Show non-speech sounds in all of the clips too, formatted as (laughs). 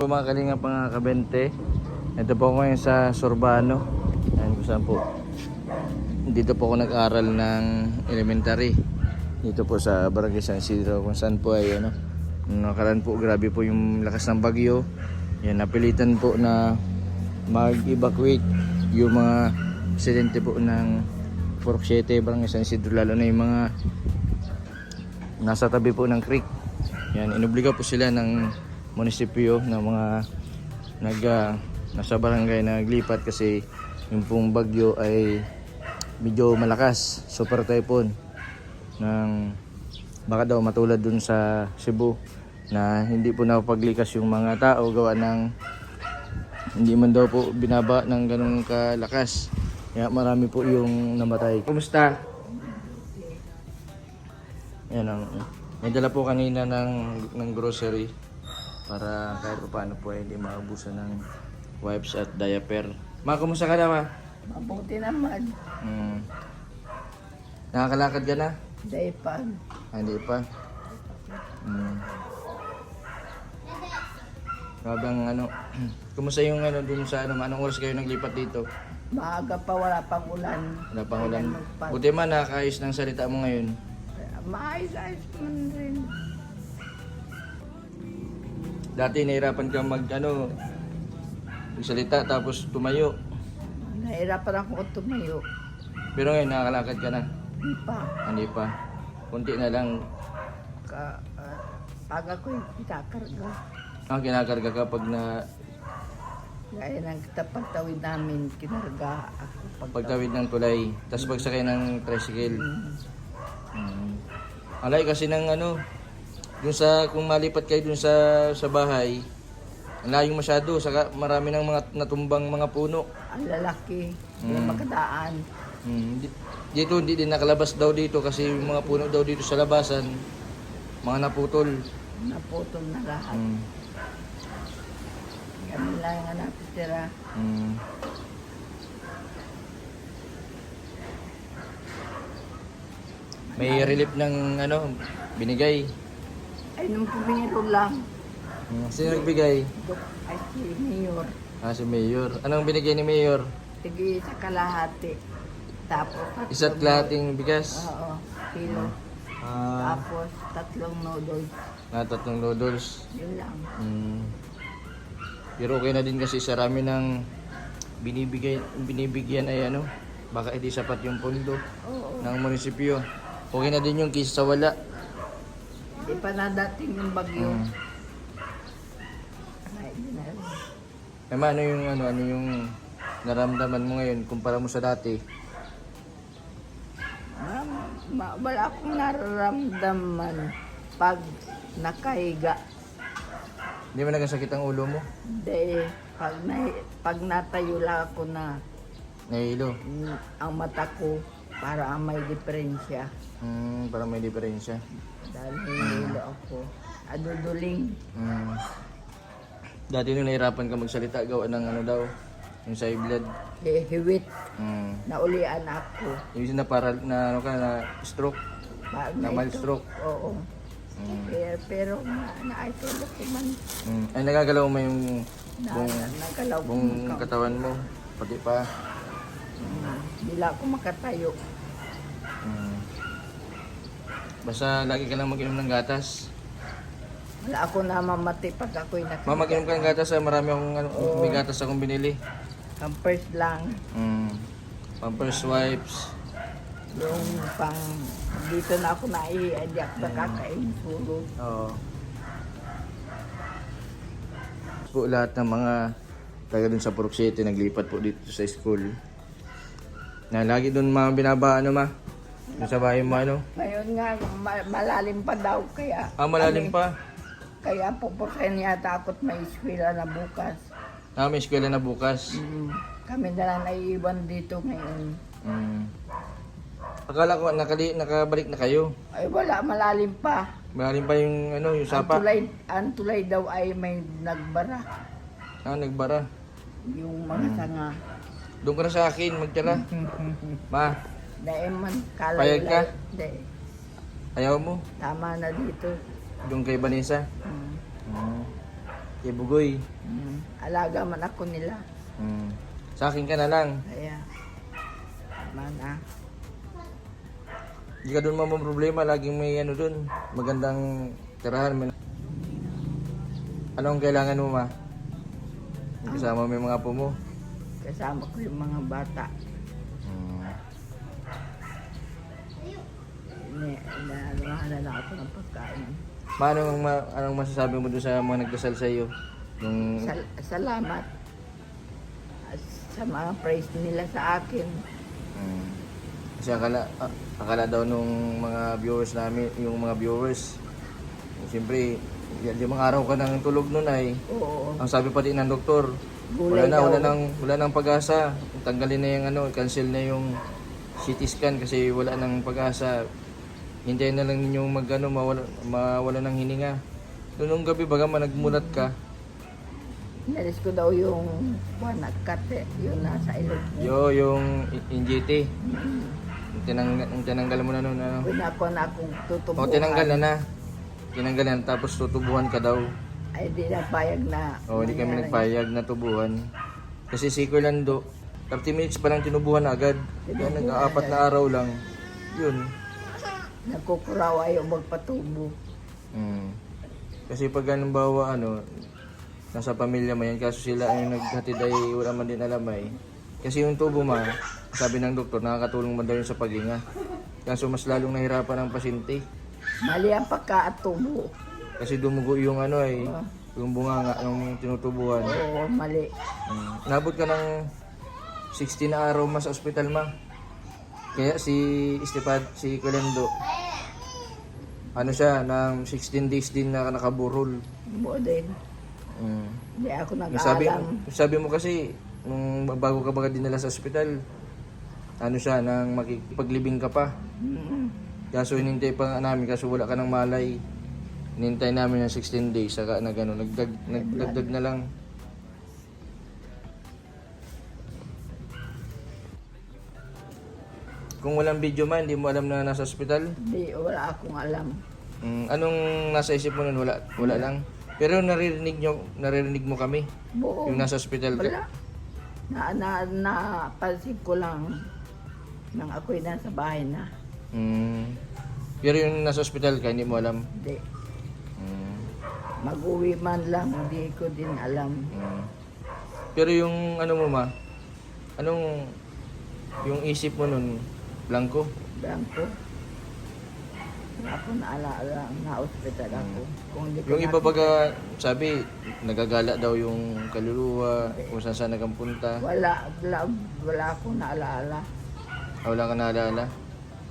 Mga kalinga mga kabente. Ito po ako ngayon sa Sorbano. Ayan kung saan po. Dito po ako nag-aral ng elementary. Dito po sa Barangay San Isidro kung saan po ay ano. Nung nakaraan po grabe po yung lakas ng bagyo. Yan napilitan po na mag-evacuate yung mga residente po ng Fork 7 Barangay San Isidro lalo na yung mga nasa tabi po ng creek. Yan, inobliga po sila ng munisipyo ng mga nag ah, nasa barangay na naglipat kasi yung pong bagyo ay medyo malakas, super typhoon ng baka daw matulad dun sa Cebu na hindi po napaglikas yung mga tao gawa ng hindi man daw po binaba ng ganung kalakas. Kaya marami po yung namatay. Kumusta? Yan ang may dala po kanina ng ng grocery para kahit pa paano po ay hindi maubusan ng wipes at diaper. Ma, kumusta ka na ma? Mabuti naman. Hmm. Nakakalakad ka na? Dahil pag Ah, hindi pa. Hmm. Grabe ang ano. (clears throat) Kumusta yung ano dun sa ano, anong oras kayo naglipat dito? maaga pa wala pang ulan. Wala pang ulan. Buti man nakakaayos ng salita mo ngayon. Maayos-ayos man rin. Dati nahirapan ka mag ano, salita tapos tumayo. Nahirapan ako tumayo. Pero ngayon nakakalakad ka na. Di pa. Hindi pa. Kunti na lang Ka, ah, pag ako'y kinakarga. ang kinakarga kapag na Gaya ng pagtawid namin, kinarga ako. pagtawid ng tulay. Tapos pagsakay ng tricycle. Mm. Alay kasi ng ano, dun sa kung malipat kayo dun sa sa bahay, ang layong masyado, saka marami ng mga natumbang mga puno. Ang lalaki, hindi Mm. makadaan. Mm. di- Dito hindi din nakalabas daw dito kasi yung mga puno daw dito sa labasan, mga naputol. Naputol na lahat. Mm. Kami lang nga natitira. Mm. May relief ng ano, binigay. Ay, nung pumiro lang, Mm. Sino nagbigay? dok, ay si Mayor, Ah, si Mayor. Anong binigay ni Mayor? tigil sa kalahati. Tapos, tatlong- Isa't lahating bigas. Oo, kilo. Ah, Tapos, tatlong noodles. na tatlong noodles. Yun lang. Mm. Pero okay na din kasi sa rami ng binibigay, binibigyan ay ano, baka hindi sapat yung pondo Oo. ng munisipyo. Okay na din yung kisa sa wala. Di pa nadating yung bagyo. Mm. Ay, na ano yung ano, ano yung naramdaman mo ngayon kumpara mo sa dati? Ma, ma- wala akong nararamdaman pag nakahiga. Hindi mo nagasakit ang ulo mo? Dahil pag, na, pag natayo lang ako na Nahilo. mm, ang mata ko para may diferensya. Hmm, parang may diferensya. Dahil hinihilo ako. Aduduling. Hmm. Dati nung nahirapan ka magsalita, gawa ng ano daw, yung sa blood. Eh, hiwit. Hmm. Naulian ako. Yung na para na ano ka na stroke, Pag na mild stroke. Oo. Hmm. Pero, pero na, na-isolate ko man. Hmm. Ay nagagalaw mo yung Na, buong, na, nagalaw ko buong ng ka- katawan mo, pati pa. Mm, Bila ako makatayo. Hmm. Basta lagi ka lang mag-inom ng gatas. Wala ako namamati pag ako'y Ma, nakita. mag-inom ka ng gatas ah. Marami akong ano, Oo. may gatas akong binili. First lang, Hmm. Pampers wipes. yung pang dito na ako naiiadi ako nakakain puro. Oo. Po lahat ng mga taga dun sa Purok City naglipat po dito sa school. Na lagi dun mga binaba ano ma. Dun sa bahay mo ano. Ngayon nga, ma- malalim pa daw kaya. Ah, malalim pa. Kaya pupukain yata ako't may eskwela na bukas. Ah, may eskwela na bukas. Mm, kami na lang naiiwan dito ngayon. Mm. Akala ko nakali, nakabalik na kayo. Ay wala, malalim pa. Malalim pa yung ano, yung Ang sapa. tulay, ang tulay daw ay may nagbara. Ah, nagbara. Yung mga sanga. Doon ka na sa akin, magtira. (laughs) Ma, Dahil man, kalay Payag ka? Dahil, ayaw mo. tama na dito. Doon kay Vanessa. Mm. Mm. Kay Bugoy. Mm. Alaga man ako nila. Mm. Sa akin ka na lang. Kaya, tama na. Hindi ka doon mamang problema. Laging may ano doon. Magandang tirahan. May... Anong kailangan mo ma? Kasama mo yung mga apo mo. Kasama ko yung mga bata. Ni, na, na ako ng pagkain. Ma, anong, ma, anong masasabi mo doon sa mga nagdasal sa iyo? Yung, Sal- salamat sa mga praise nila sa akin. Mm. Kasi akala, ah, akala daw nung mga viewers namin, yung mga viewers, siyempre, limang araw ka nang tulog nun ay, Oo. ang sabi pa din ng doktor, wala Gulay na, daw. wala nang, wala nang pag-asa. Tanggalin na yung ano, cancel na yung CT scan kasi wala nang pag-asa. Hintayin na lang ninyong mag ano, mawala, mawala ng hininga. Noong nung gabi baga man nagmulat ka, Inalis ko daw yung buwan at kate, yung nasa ilog yo yung NGT. Yung Tinanggal, yung tinanggal mo na noon ano. Pinako na akong tutubuhan. O tinanggal na na. Tinanggal na tapos tutubuhan ka daw. Ay di na payag na. O hindi kami nangyari. nagpayag na tubuhan. Kasi si Kuya Lando, 30 minutes pa lang tinubuhan agad. Kaya nag-aapat na araw lang. Yun. Nagkukuraw ayaw magpatubo. Mm. Kasi pag halimbawa ano, nasa pamilya mo yan, kaso sila ay naghatid ay wala man din alam ay. Kasi yung tubo ma, sabi ng doktor, nakakatulong man daw yun sa paghinga. Kaso mas lalong nahirapan ang pasyente. Mali ang pagkaatubo. Kasi dumugo yung ano ay, yung bunganga ng tinutubuhan. Oo, mali. Mm. Nabot ka ng 16 na araw mas sa ospital ma. Kaya si Estepad, si Kulendo, ano siya, ng 16 days din na nakaburol. Mo din. Mm. Hindi ako Yung Sabi, nag-aalam. sabi mo kasi, nung bago ka baga dinala sa ospital, ano siya, nang makipaglibing ka pa. Mm. Kaso hinintay pa namin, kaso wala ka ng malay. Hinintay namin ng 16 days, saka nag, ano, nagdag, nagdagdag na lang. Kung walang video man, hindi mo alam na nasa ospital. Hindi, wala akong alam. Mm, anong nasa isip mo nun? Wala, wala lang. Pero naririnig, nyo, naririnig mo kami, Buo. yung nasa ospital ka. Wala. Na, na, napansin ko lang nang ako'y nasa bahay na. Mm. Pero yung nasa ospital ka, hindi mo alam. Hindi. Mm. Mag-uwi man lang, hindi ko din alam. Mm. Pero yung ano mo ma, anong yung isip mo nun, blanco? Blanco. Ako naalaala na hospital ako. Kung hindi ko Hmm. Yung iba nakita- baga, sabi, nagagala daw yung kaluluwa, kung saan saan nagpunta. Wala, wala, wala akong naalaala. Ah, wala kang naalala.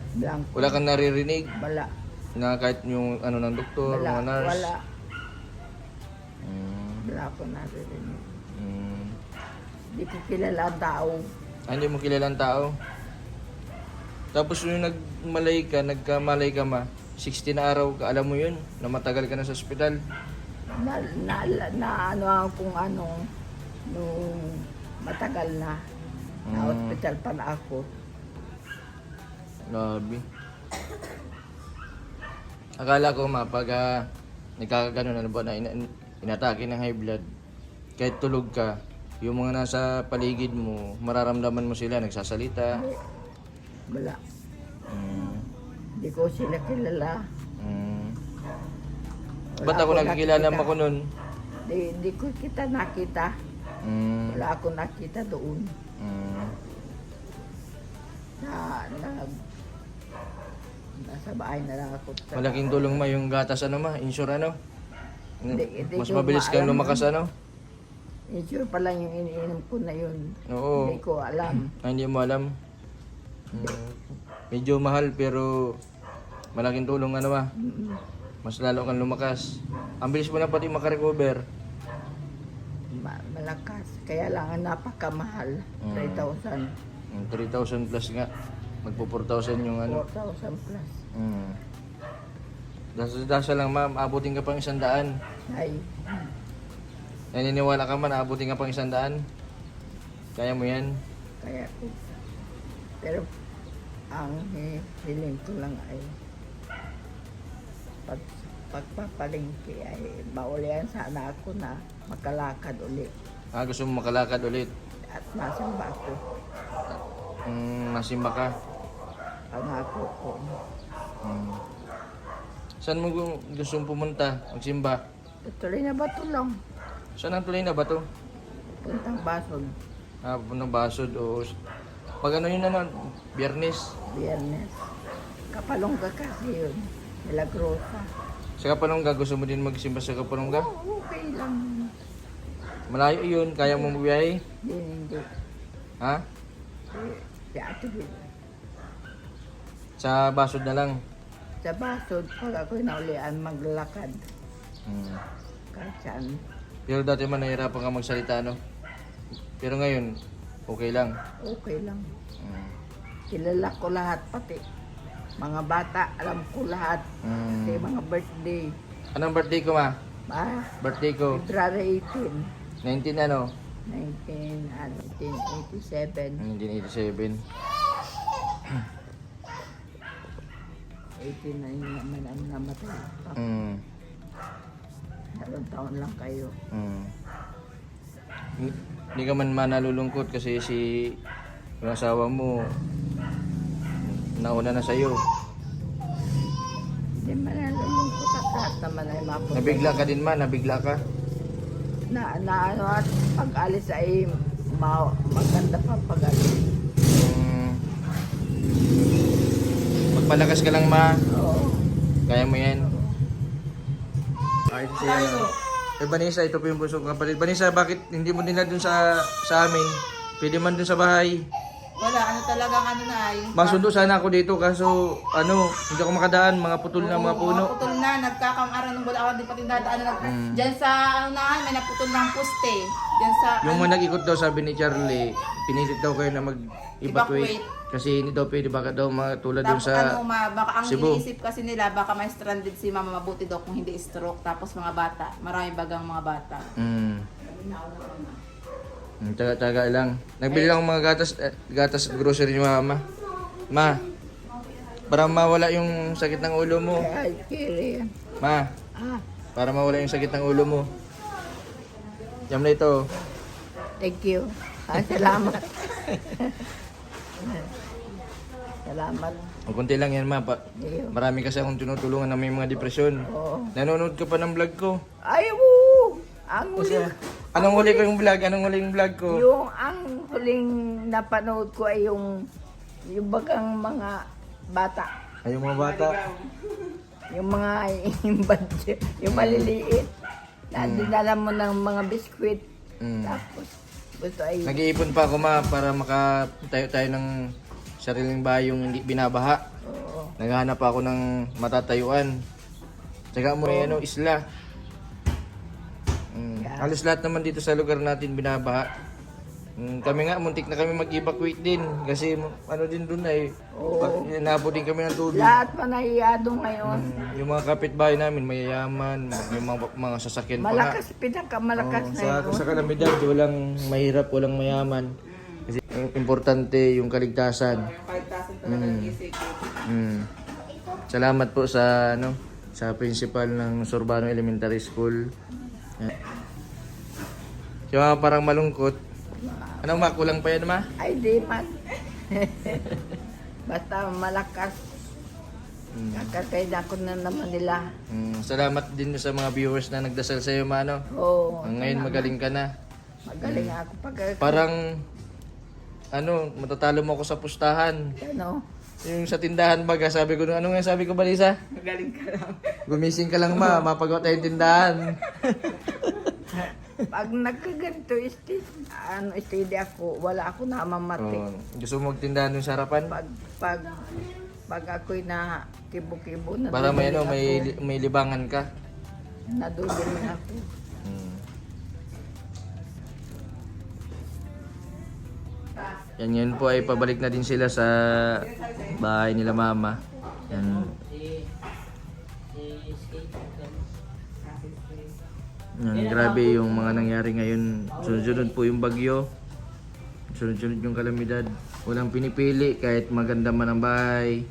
Blanco. Wala kang naririnig Wala. na kahit yung ano ng doktor, Wala. mga nurse. Wala. Mm. Wala akong naririnig. Mm. Hindi ko kilala ang tao. Ah, hindi mo kilalang tao. Tapos yung nagmalay ka, nagkamalay ka ma, 16 na araw ka, alam mo yun, na matagal ka na sa ospital. Na, na, na ano ako kung ano, nung matagal na. Na Mm. hospital pa na ako. Grabe. Akala ko ma, pag uh, nagkakagano na ba na ina, inatake ng high blood, kahit tulog ka, yung mga nasa paligid mo, mararamdaman mo sila, nagsasalita. Wala. Mm, Hindi ko sila kilala. mm. Wala Ba't ako nakikilala mo ko nun? Di, di ko kita nakita. Mm, Wala akong nakita doon. mm, Na, na, nasa bahay na lang ako. malaking tulong ma yung gatas ano ma, insure ano? Hindi- hindi Mas mabilis kang lumakas ano? Insure pa lang yung iniinom ko na yun. Oo. Hindi ko alam. Ah, hindi mo alam. Mm. Medyo mahal pero malaking tulong ano. Mm, Mas lalo kang lumakas. Ang bilis mo na pati makarecover. ma- malakas. Kaya lang ang napakamahal. Mm. 3,000. Mm, 3,000 plus nga. Magpo 4,000 yung ano. 4,000 plus. Mm. Dasa-dasa lang ma'am, abutin ka pang isang daan. Ay, Naniniwala ka man, abutin ka pang isang daan. Kaya mo yan. kaya ko. Pero ang hiling ko lang ay pag pagpapalingki ay maulian sana ako na makalakad uli. Ah, gusto mo makalakad ulit. At masamba ako. Mm, masimba ka. Pangako ko. Mm. Saan mo gu- gusto mong pumunta? Magsimba? Tuloy na ba ito lang? Saan ang tuloy na ba to? Puntang basod. Ah, pupuntang Basod o... Pag ano yun ano, Biyernes. Biyernes. Kapalongga kasi yun. Milagrosa. Sa Kapalongga, gusto mo din magsimba sa Kapalongga? Oo, okay lang. Malayo yun, kaya mo mabiyahe? Hindi, hindi. Ha? Si Ate Bill. Sa Basod na lang. Sa basod, pag ako'y naulian, maglakad. Mm. Kahit saan. Pero dati man nahirapan ka magsalita, no? Pero ngayon, okay lang. Okay lang. Mm. Kilala ko lahat pati. Mga bata, alam ko lahat. Mm. Kasi mga birthday. Anong birthday ko, ma? Ah, Birthday ko, February 18, 19 ano? 19, ah, 1987. 1987. 18 na yun naman ang namatay. Mm. Dalawang taon lang kayo. Mm. Hindi ka man manalulungkot kasi si yung asawa mo nauna na sa'yo. Hindi man nalulungkot at lahat naman ay mapunta. Nabigla ka din man, nabigla ka. Na, na ano at pag alis ay ma, maganda pa pag alis. Mm. Magpalakas ka lang ma, Oo. kaya mo yan. Ay, si ano. Eh, Vanessa, ito po yung busog kapatid. Vanessa, bakit hindi mo nila dun sa sa amin? Pwede man dun sa bahay. Wala, ano talagang ano na ay. Masundo sana ako dito kaso ano, hindi ako makadaan, mga putol na mga puno. Mga putol na, nagkakamaran ng wala ako di pati dadaan na. Mm. Diyan sa ano na, may naputol ng poste. Diyan sa Yung ano, mga nag-ikot daw sabi ni Charlie, pinilit daw kayo na mag-evacuate. Evacuate. Kasi hindi daw pwede baka daw matulad dun sa... ano, ma, baka ang Cebu. iniisip kasi nila, baka may stranded si mama mabuti daw kung hindi stroke. Tapos mga bata, marami bagang mga bata. Mm. Mm, Taga-taga lang. Nagbili lang ako mga gatas, eh, gatas at grocery ni mama. Ma, para mawala yung sakit ng ulo mo. Ay, kiri. Ma, Ah, para mawala yung sakit ng ulo mo. Yam na ito. thank you. Ah, (laughs) salamat. salamat. Ang konti lang yan, ma. Pa, marami kasi akong tinutulungan na may mga depresyon. Oo. Nanonood ka pa ng vlog ko. Ay, woo! Ang huling, Anong huli ko yung vlog? Anong huli yung vlog ko? yung ang huling napanood ko ay yung yung bagang mga bata. Ay, yung mga bata. Yung mga (laughs) badge, yung maliliit. Na dinala mo ng mga biskwit. Mm. Tapos gusto ay Nag-iipon pa ako ma para makatayo tayo ng sariling bahay yung hindi binabaha. oo. Naghahanap pa ako ng matatayuan. Tsaka mo may ano, isla. Mm. Yeah. Halos lahat naman dito sa lugar natin binabaha. Mm, kami nga, muntik na kami mag-evacuate din. Kasi ano din doon ay, Oo. inabot din kami ng tubig. Lahat manahiyado ngayon. Mm, yung mga kapitbahay namin, mayayaman, yung mga, mga sasakyan pa nga. Malakas, pinakamalakas Oo, na sa, yun. sa kalamidad, walang mahirap, walang mayaman. Kasi ang importante yung kaligtasan. 5,000 talagang isip. Mm. Salamat po sa ano sa principal ng Sorbano Elementary School. Yung mga parang malungkot. Anong ma? Kulang pa yan ma? Ay, di man. (laughs) Basta malakas. Mm. Kakakaida ko na naman nila. Mm, salamat din sa mga viewers na nagdasal sa iyo, Mano. Oo. Ngayon magaling ka na. Magaling ako pag Parang ano, matatalo mo ako sa pustahan. ano. Yung sa tindahan baga, sabi ko, ano nga sabi ko ba, Lisa? Magaling ka lang. Gumising ka lang ma, mapagawa tayong tindahan. (laughs) Pag nagkaganto, steady, ano, steady ako, wala ako na mamati. Oh, gusto mo magtindahan dun sa harapan? Pag, pag, pag ako'y na kibo-kibo, na Para may ano, may, li- may libangan ka. Naduduling ako. Hmm. Yan yun po ay pabalik na din sila sa bahay nila mama. Yan. Yan, grabe yung mga nangyari ngayon. Sunod-sunod po yung bagyo. Sunod-sunod yung kalamidad. Walang pinipili kahit maganda man ang bahay.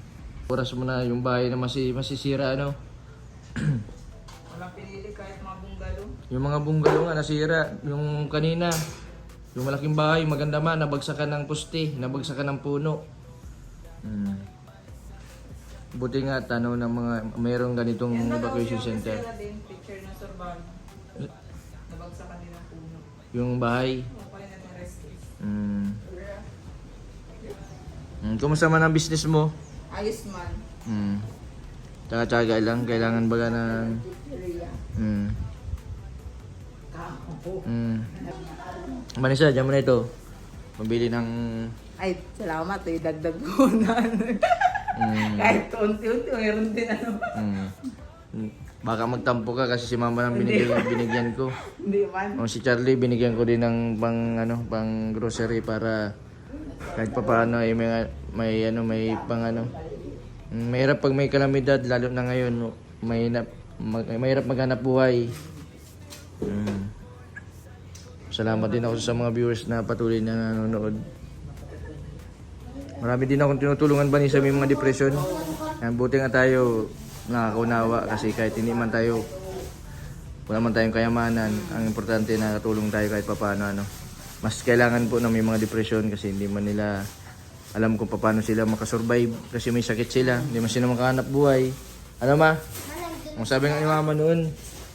Oras mo na yung bahay na masi, masisira ano. (clears throat) Walang pinili kahit mga bungalo. Yung mga bungalow nga nasira. Yung kanina, yung malaking bahay, maganda man, nabagsakan ng puste, nabagsakan ng puno. Hmm. Buti nga, tanaw ng mga, mayroong ganitong evacuation center. Din, picture ng Sorbano. Yung bahay. Hmm. Hmm, kumusta man ang business mo? Ayos man. Hmm. Tsaga-tsaga lang, kailangan baga ng... Hmm. Hmm. Manisa, dyan mo na ito. Mabili ng... Ay, salamat eh. Dagdag ko na. Hmm. (laughs) Kahit unti-unti, mayroon din ano. Hmm. Baka magtampo ka kasi si mama lang binigyan, binigyan ko. (laughs) Hindi man. O si Charlie, binigyan ko din ng pang ano, pang grocery para kahit pa paano ay may, may ano, may pang ano. Mm, Mahirap pag may kalamidad lalo na ngayon, mahirap mag, mahirap maghanap buhay. Mm. Salamat din ako sa mga viewers na patuloy na nanonood. Marami din akong tinutulungan ba ni sa may mga depression. Yan, buti nga tayo nakakaunawa kasi kahit hindi man tayo wala man tayong kayamanan, ang importante na katulong tayo kahit papaano ano. Mas kailangan po na may mga depression kasi hindi man nila alam kung paano sila makasurvive kasi may sakit sila, hindi man sila makahanap buhay. Ano ma? Ang sabi nga ni mama noon,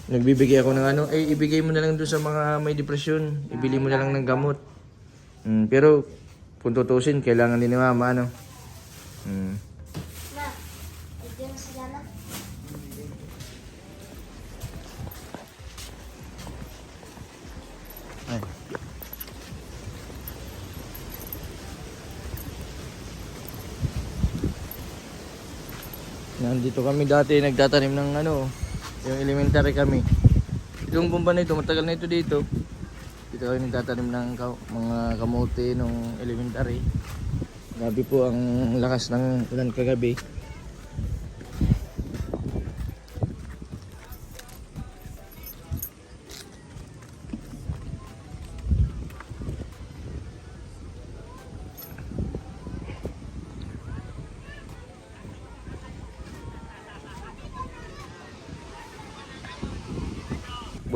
nagbibigay ako ng ano, eh ibigay mo na lang doon sa mga may depression, ibili mo na lang ng gamot. Mm, pero kung tutusin, kailangan din ni mama ano. Mm. Nandito kami dati nagtatanim ng ano, yung elementary kami. Yung bumba na ito, matagal na ito dito. Dito kami nagtatanim ng ka- mga kamote nung elementary. Grabe po ang lakas ng ulan kagabi.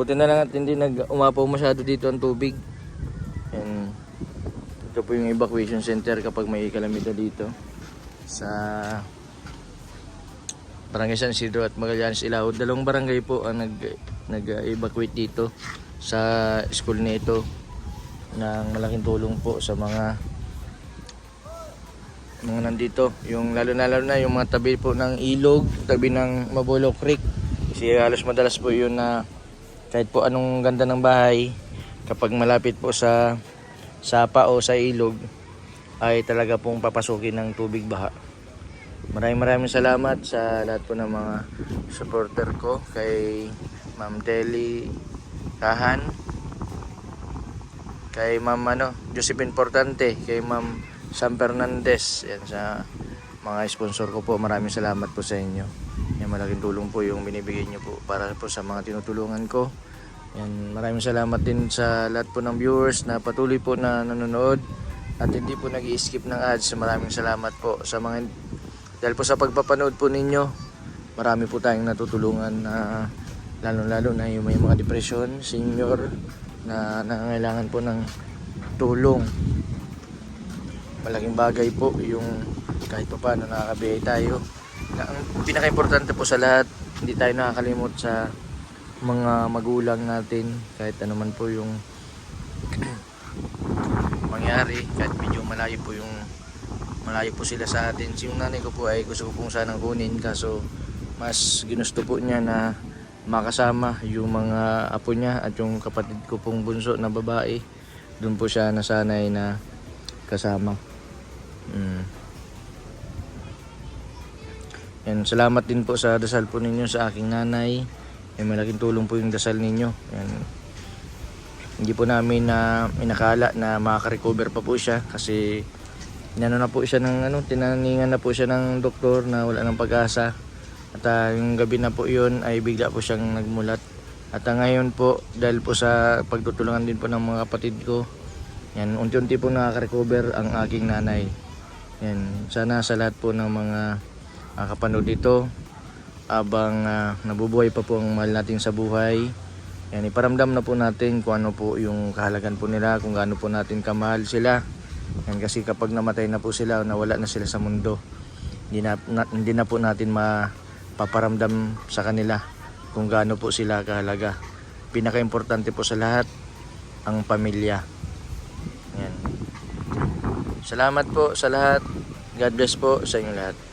Buti na lang at hindi nag umapaw masyado dito ang tubig. And ito po yung evacuation center kapag may kalamidad dito sa Barangay San Isidro at Magallanes Ilao. Dalawang barangay po ang nag nag-evacuate dito sa school nito ng malaking tulong po sa mga mga nandito. Yung lalo na lalo na yung mga tabi po ng ilog, tabi ng Mabolo Creek. Kasi halos madalas po yun na kahit po anong ganda ng bahay, kapag malapit po sa sapa o sa ilog, ay talaga pong papasukin ng tubig baha. Maraming maraming salamat sa lahat po ng mga supporter ko kay Ma'am Telly Kahan, kay Ma'am ano, Josephine Portante, kay Ma'am Sam Fernandez, yan sa mga sponsor ko po. Maraming salamat po sa inyo. Yan malaking tulong po yung binibigay niyo po para po sa mga tinutulungan ko. Yan, maraming salamat din sa lahat po ng viewers na patuloy po na nanonood at hindi po nag skip ng ads. Maraming salamat po sa mga dahil po sa pagpapanood po ninyo. Marami po tayong natutulungan na lalo-lalo na yung may mga depression, senior na nangangailangan po ng tulong. Malaking bagay po yung kahit pa paano nakakabiyay tayo. Ang pinaka-importante po sa lahat, hindi tayo nakakalimot sa mga magulang natin kahit ano man po yung (clears throat) mangyari kahit medyo malayo po yung malayo po sila sa atin yung nanay ko po ay gusto ko pong sanang kunin kaso mas ginusto po niya na makasama yung mga apo niya at yung kapatid ko pong bunso na babae doon po siya nasanay na kasama mm. Yan, salamat din po sa dasal po ninyo sa aking nanay. May malaking tulong po yung dasal ninyo. Yan. hindi po namin na inakala na makaka-recover pa po siya kasi inano na po siya ng ano, tinaningan na po siya ng doktor na wala ng pag-asa. At ah, yung gabi na po yun ay bigla po siyang nagmulat. At ah, ngayon po dahil po sa pagtutulungan din po ng mga kapatid ko yan unti-unti po nakaka-recover ang aking nanay. Yan sana sa lahat po ng mga nakakapanood dito abang ah, nabubuhay pa po ang mahal natin sa buhay Yan, iparamdam na po natin kung ano po yung kahalagan po nila, kung gaano po natin kamahal sila. Yan, kasi kapag namatay na po sila, nawala na sila sa mundo, hindi na, na- hindi na po natin mapaparamdam sa kanila kung gaano po sila kahalaga. Pinaka-importante po sa lahat, ang pamilya. Yan. Salamat po sa lahat. God bless po sa inyo lahat.